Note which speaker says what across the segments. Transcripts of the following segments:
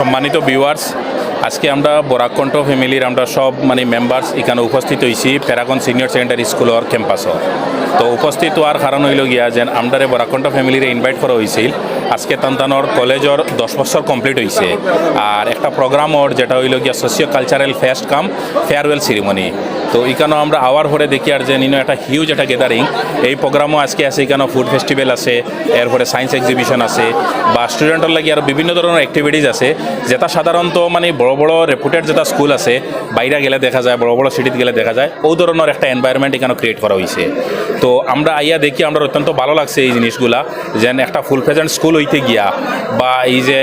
Speaker 1: সম্মানিত ভিউয়ার্স আজকে আমরা বরাকণ্ঠ ফ্যামিলির আমরা সব মানে মেম্বার্স এখানে উপস্থিত হয়েছি প্যারাগন সিনিয়র সেকেন্ডারি স্কুলের ক্যাম্পাসত তো উপস্থিত হওয়ার কারণ হইল গিয়া যে আমরারে বরাকণ্ঠ ফ্যামিলিরে ইনভাইট করা হয়েছিল আজকে তান্তানোর কলেজর দশ বছর কমপ্লিট হয়েছে আর একটা প্রোগ্রামর যেটা হইল গিয়া socio cultural fest cum farewell ceremony তো এখানেও আমরা আওয়ার পরে দেখি আর যে নিনো একটা হিউজ একটা গ্যাদারিং এই প্রোগ্রামও আজকে আছে, এখানেও ফুড ফেস্টিভ্যাল আছে, এরপরে সায়েন্স এক্সিবিশন আছে। বা স্টুডেন্টের লাগি আর বিভিন্ন ধরনের অ্যাক্টিভিটিস আছে। যেটা সাধারণত মানে বড় বড় বড় রেপুটেড যেটা স্কুল আছে, বাইরে গেলে দেখা যায়, বড় বড় সিটিতে গেলে দেখা যায়, ও ধরনের একটা এনভায়রনমেন্ট এখানে ক্রিয়েট করা হয়েছে তো আমরা আইয়া দেখি, আমরা অত্যন্ত ভালো লাগছে এই জিনিসগুলা, যেন একটা ফুল প্রেজেন্ট স্কুল হইতে গিয়া, বা এই যে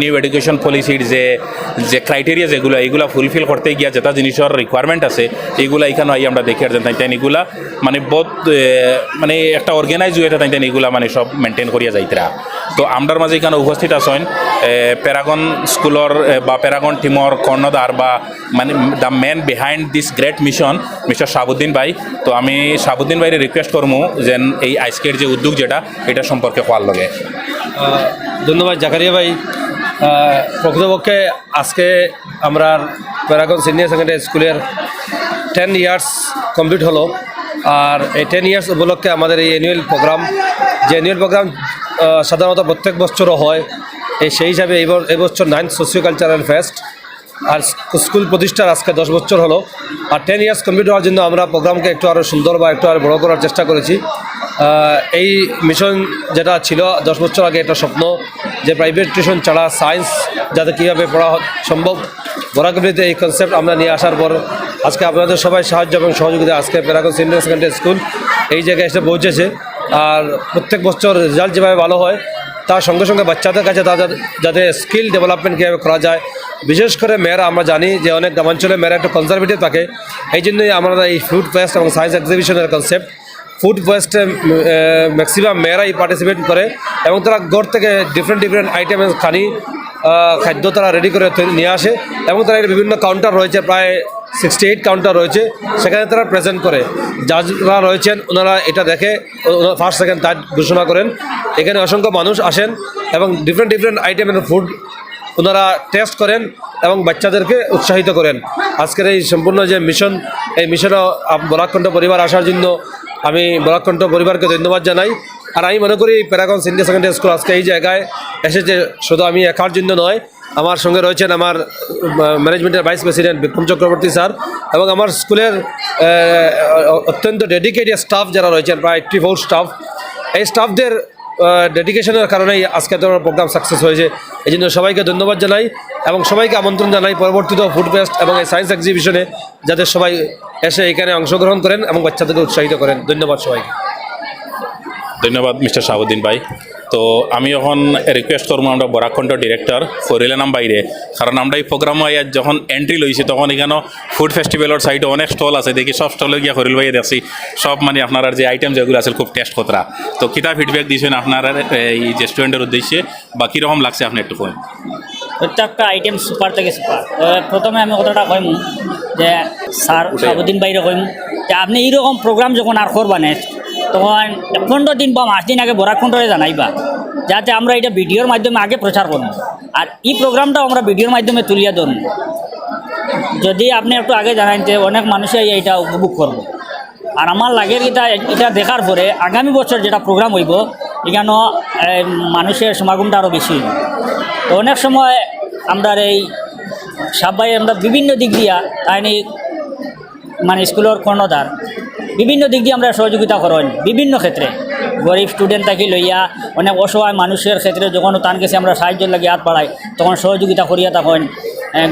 Speaker 1: নিউ এডুকেশন পলিসির যে যে ক্রাইটেরিয়া যেগুলো এইগুলা ফুলফিল করতে গিয়া যেটা জিনিসের রিকোয়ারমেন্ট আছে এইগুলা এখানে আই আমরা দেখি আর তাই তাই এগুলা মানে বহুত মানে একটা অর্গানাইজ হয়ে তাই তাই এগুলা মানে সব মেনটেন করিয়া যাইতরা। তো আমরার মাঝে এখানে উপস্থিত আছেন প্যারাগন স্কুলের বা প্যারাগন টিমর কর্ণধার বা মানে the man behind this great mission mister Shahabuddin ভাই। তো আমি শাহাবুদ্দিন ভাইরে রিকোয়েস্ট করব যেন এই আজকের যে উদ্যোগ যেটা, এটা সম্পর্কে হওয়ার লগে।
Speaker 2: ধন্যবাদ জাকারিয়া ভাই। প্রকৃতপক্ষে আজকে আমরা প্যারাগন সিনিয়র সেকেন্ডারি স্কুলের টেন ইয়ার্স কমপ্লিট হলো। আর এই টেন ইয়ার্স উপলক্ষে আমাদের এই অ্যানুয়াল প্রোগ্রাম যে অ্যানুয়াল প্রোগ্রাম সাধারণত প্রত্যেক বছরও হয়। এই সেই হিসাবে এই ব- এই বছর নাইন্থ সোশিও কালচারাল ফেস্ট আর স্কুল প্রতিষ্ঠার আজকে দশ বছর হলো। আর টেন ইয়ার্স কমপ্লিট হওয়ার জন্য আমরা প্রোগ্রামকে একটু আরও সুন্দর বা একটু আরও বড় করার চেষ্টা করেছি। এই মিশন যেটা ছিল দশ বছর আগে একটা স্বপ্ন যে প্রাইভেট টিউশন ছাড়া সায়েন্স যাতে কীভাবে পড়া সম্ভব। বরাকবিতে এই কনসেপ্ট আমরা নিয়ে আসার পর আজকে আপনাদের সবাই সাহায্য এবং সহযোগিতা। আজকে প্যারাগন সিনিয়র সেকেন্ডারি স্কুল এই জায়গায় এসে পৌঁছেছে। আর প্রত্যেক বছর রেজাল্ট যেভাবে ভালো হয়, তার সঙ্গে সঙ্গে বাচ্চাদের কাছে তাদের যাতে স্কিল ডেভেলপমেন্ট কীভাবে করা যায়। বিশেষ করে মেয়েরা, আমরা জানি যে অনেক গ্রামাঞ্চলে মেয়েরা একটু কনজারভেটিভ থাকে। এই জন্যই আমরা এই ফুড ফেস্ট এবং সায়েন্স এক্সিবিশনের কনসেপ্ট ফুড ফেস্টে ম্যাক্সিমাম মেয়েরাই পার্টিসিপেট করে এবং তারা গড় থেকে ডিফারেন্ট ডিফারেন্ট আইটেমের খানি খাদ্য তারা রেডি করে নিয়ে আসে এবং তারা বিভিন্ন কাউন্টার রয়েছে, প্রায় সিক্সটি এইট কাউন্টার রয়েছে। সেখানে তারা প্রেজেন্ট করে। যারা রয়েছেন, ওনারা এটা দেখে ফার্স্ট সেকেন্ড থার্ড ঘোষণা করেন। এখানে অসংখ্য মানুষ আসেন এবং ডিফারেন্ট ডিফারেন্ট আইটেমের ফুড ওনারা টেস্ট করেন এবং বাচ্চাদেরকে উৎসাহিত করেন। আজকের এই সম্পূর্ণ যে মিশন এই মিশনও বরাকণ্ঠ পরিবার আসার জন্য আমি বরাকণ্ঠ পরিবারকে ধন্যবাদ জানাই। আর আমি মনে করি প্যারাগন সিনিয়র সেকেন্ডারি স্কুল আজকে এই জায়গায় এসেছে, শুধু আমি একার জন্য নয় আমার সঙ্গে রয়েছেন আমার ম্যানেজমেন্টের vice president Vikram Chakraborty sir এবং আমার স্কুলের অত্যন্ত ডেডিকেটেড স্টাফ যারা রয়েছেন, প্রায় এইট্টি ফোর স্টাফ এই স্টাফদের ডেডিকেশনের কারণেই আজকে তোমার প্রোগ্রাম সাকসেস হয়েছে। এই জন্য সবাইকে ধন্যবাদ জানাই এবং সবাইকে আমন্ত্রণ জানাই পরবর্তীতে ফুড ফেস্ট এবং এই সায়েন্স এক্সিবিশনে যাতে সবাই এসে এখানে অংশগ্রহণ করেন এবং বাচ্চাদেরকে উৎসাহিত করেন। ধন্যবাদ সবাইকে।
Speaker 1: ধন্যবাদ মিস্টার শাহাবুদ্দিন ভাই। তো আমি এখন রিকোয়েস্ট করব আমরা বরাকণ্ঠ ডিরেক্টর ফরিলানাম বাইরে। কারণ আমরা এই প্রোগ্রাম যখন এন্ট্রি লইছি তখন এখানে ফুড ফেস্টিভ্যালের সাইডে অনেক স্টল আছে। দেখি সব স্টলে গিয়া হরিল ভাইয়ে দেখছি সব মানে আপনার যে আইটেম যেগুলো আছে খুব টেস্ট কতরা। তো কিতা ফিডব্যাক দিয়েছেন আপনার এই রেস্টুরেন্টের উদ্দেশ্যে? বা কীরকম লাগছে আপনি একটু কই
Speaker 3: প্রত্যেকটা আইটেম সুপার থেকে সুপার প্রথমে আমি কথাটা কইম যে স্যার সাবুদ্দিন বাইরে কইম। যে আপনি এইরকম প্রোগ্রাম যখন আর করবা নেক্সট তখন পনেরো দিন বা মাস দিন আগে বরাকণ্ঠরে জানাইবা, যাতে আমরা এটা ভিডিওর মাধ্যমে আগে প্রচার করব আর এই প্রোগ্রামটাও আমরা ভিডিওর মাধ্যমে তুলিয়া ধরুন। যদি আপনি একটু আগে জানান যে অনেক মানুষই এটা উপভোগ করব। আর আমার লাগে এটা এটা দেখার পরে আগামী বছর যেটা প্রোগ্রাম হইব, এখানে মানুষের সমাগমটা আরও বেশি হইব। তো অনেক সময় আমরা এই সবাই আমরা বিভিন্ন দিক দিয়া তাইনি মানে স্কুলের কর্ণধার বিভিন্ন দিক দিয়ে আমরা সহযোগিতা করেন, বিভিন্ন ক্ষেত্রে। গরিব স্টুডেন্ট থাকি লইয়া, অনেক অসহায় মানুষের ক্ষেত্রে যখন তার কাছে আমরা সাহায্য লাগে হাত বাড়াই, তখন সহযোগিতা করিয়া তখন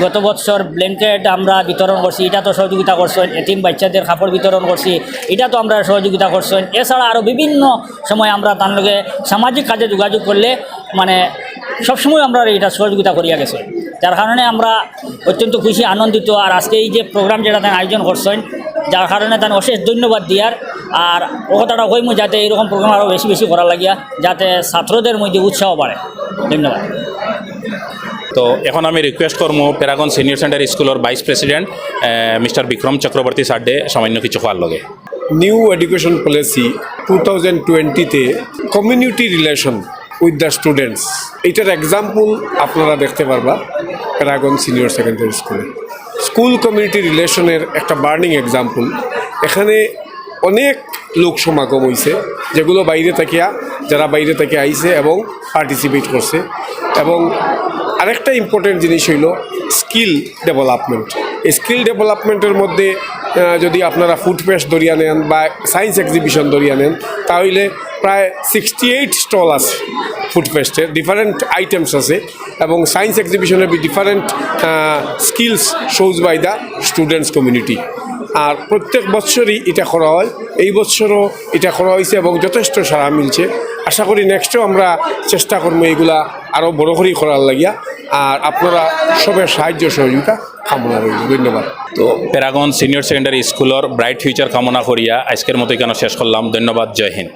Speaker 3: গত বছর ব্ল্যাঙ্কেট আমরা বিতরণ করছি, এটা তো সহযোগিতা করছেন এটিম বাচ্চাদের কাপড় বিতরণ করছি, এটা তো আমরা সহযোগিতা করছেন। এছাড়া আরও বিভিন্ন সময় আমরা তার লগে সামাজিক কাজে যোগাযোগ করলে মানে সবসময় আমরা এটা সহযোগিতা করিয়া গেছে। যার কারণে আমরা অত্যন্ত খুশি, আনন্দিত। আর আজকে এই যে প্রোগ্রাম যেটা আয়োজন করছেন যার কারণে তার অশেষ ধন্যবাদ দিয়ার। আর ও কথাটা কইমু যাতে এরকম প্রোগ্রাম আরও বেশি বেশি করা লাগিয়া যাতে ছাত্রদের মধ্যে উৎসাহ বাড়ে। ধন্যবাদ।
Speaker 1: তো এখন আমি রিকোয়েস্ট করব প্যারাগন সিনিয়র সেকেন্ডারি স্কুলের vice president mister Vikram Chakraborty সাড্ডে সামান্য কিছু হওয়ার লগে।
Speaker 4: New education policy two thousand টোয়েন্টিতে community relation with the students এটার এক্সাম্পল আপনারা দেখতে পারবা প্যারাগন সিনিয়র সেকেন্ডারি স্কুলে স্কুল কমিউনিটি রিলেশনের একটা বার্নিং এক্সাম্পল। এখানে অনেক লোক সমাগম হয়েছে যেগুলো বাইরে থাকিয়া যারা বাইরে থেকে আইছে এবং পার্টিসিপেট করছে। এবং আরেকটা ইম্পর্টেন্ট জিনিস হইল স্কিল ডেভেলপমেন্ট এই স্কিল ডেভেলপমেন্টের মধ্যে যদি আপনারা ফুড ধরিয়া নেন বা সায়েন্স এক্সিবিশন ধরিয়া নেন, তাহলে প্রায় সিক্সটি এইট স্টল আছে। ফুড ফেস্টের ডিফারেন্ট আইটেমস আছে এবং science এক্সিবিশনের different skills shows by the students community আর প্রত্যেক বছরই এটা করা হয়। এই বছরও এটা করা হয়েছে এবং যথেষ্ট সাড়া মিলছে। আশা করি নেক্সটও আমরা চেষ্টা করব এইগুলা আরও বড় করেই করার লাগিয়া। আর আপনারা সবের সাহায্য সহযোগিতা কামনা রইল ধন্যবাদ।
Speaker 1: তো প্যারাগন সিনিয়র সেকেন্ডারি স্কুলের ব্রাইট ফিউচার কামনা করিয়া আজকের মতো এখানে শেষ করলাম। ধন্যবাদ। জয় হিন্দ।